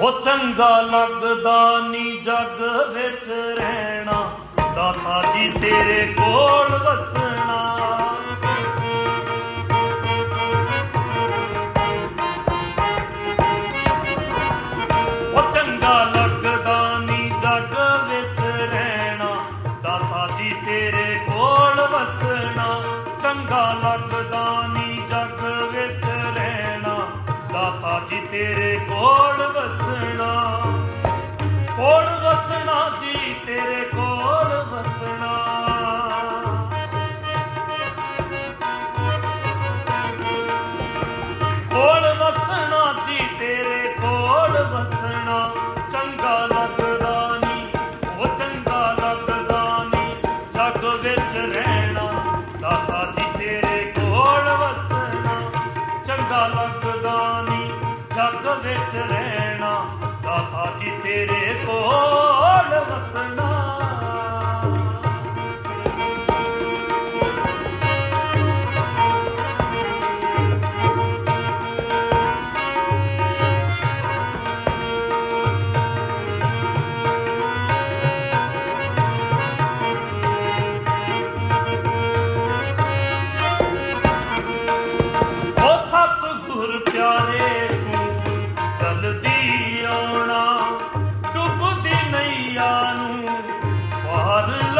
ਉਹ ਚੰਗਾ ਲੱਗਦਾ ਨਹੀਂ ਜੱਗ ਵਿੱਚ ਰਹਿਣਾ। ਦਾਤਾ ਜੀ ਤੇਰੇ ਕੋਲ ਵਸਣਾ। ਉਹ ਚੰਗਾ ਲੱਗਦਾ ਨਹੀਂ ਜੱਗ ਵਿੱਚ ਰਹਿਣਾ। ਦਾਤਾ ਜੀ ਤੇਰੇ ਕੋਲ ਵਸਣਾ। ਚੰਗਾ ਲੱਗ ਵਿੱਚ ਰਹਿਣਾ ਦਾਤਾ ਜੀ ਤੇਰੇ ਕੋਲ ਵਸਣਾ। love.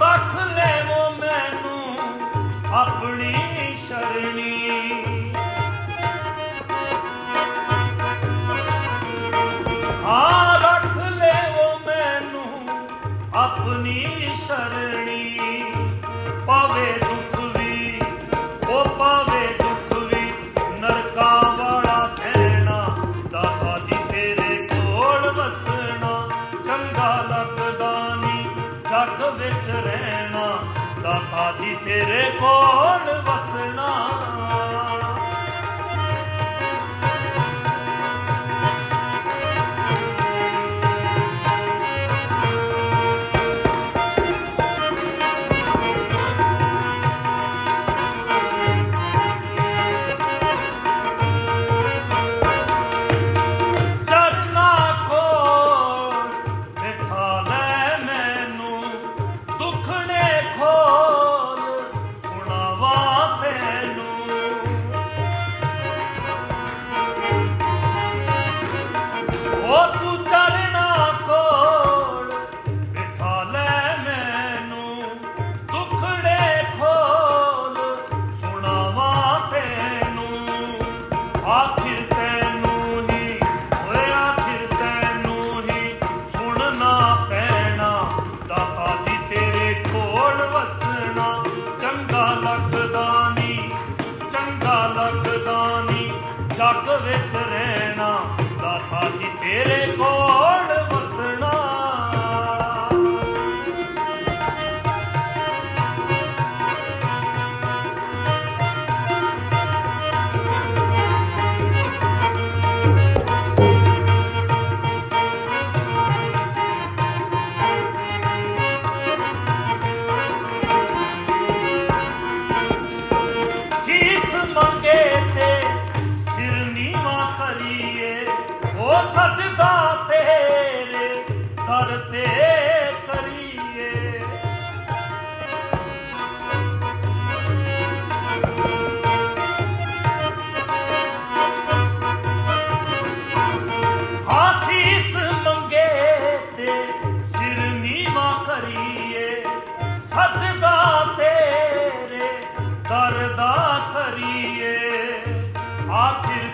ਰੱਖ ਲੈਵੋ ਮੈਨੂੰ ਆਪਣੀ ਸ਼ਰਣੀ। ਆ ਰੱਖ ਲੈਵੋ ਮੈਨੂੰ ਆਪਣੀ तेरे कोल ਜਗਦਾਨੀ ਜਗ ਵਿੱਚ ਰਹਿਣਾ ਦਾਤਾ ਜੀ ਤੇਰੇ ਕੋਲ ਸਜਦਾ ਤੇਰੇ ਦਰ ਤੇ ਕਰੀਏ। ਹਾਸੀਸ ਮੰਗੇ ਤੇ ਸਿਰ ਨੀਵਾ ਕਰੀਏ। ਸਜਦਾ ਤੇਰੇ ਦਰ ਦਾ ਕਰੀਏ। ਆਖਿਰ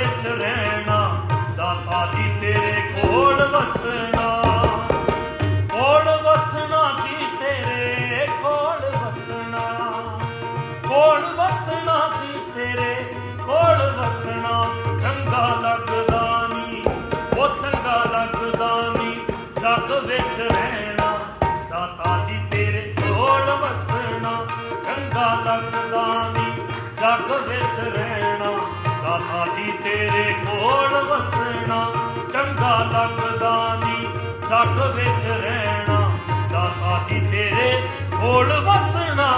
ਵਿੱਚ ਰਹਿਣਾ, ਦਾਤਾ ਜੀ ਤੇਰੇ ਕੋਲ ਵਸਣਾ। ਕੋਲ ਵਸਣਾ ਜੀ ਤੇਰੇ ਕੋਲ ਵਸਣਾ। ਕੋਲ ਵਸਣਾ ਜੀ ਤੇਰੇ ਕੋਲ ਵਸਣਾ। ਚੰਗਾ ਲੱਗਦਾ ਨੀ, ਉਹ ਚੰਗਾ ਲੱਗਦਾ ਨੀ, ਜੱਗ ਵਿੱਚ ਰਹਿਣਾ। ਦਾਤਾ ਜੀ ਤੇਰੇ ਕੋਲ ਵਸਣਾ, ਚੰਗਾ ਲੱਗਦਾ ਨੀ, ਜੱਗ ਵਿੱਚ ਰਹਿਣਾ। ਆਖਾਂ ਜੀ ਤੇਰੇ ਕੋਲ ਵਸਣਾ, ਚੰਗਾ ਲੱਗਦਾ ਨਹੀਂ ਛੱਡ ਵਿੱਚ ਰਹਿਣਾ। ਦਾਤਾ ਜੀ ਤੇਰੇ ਕੋਲ ਵਸਣਾ।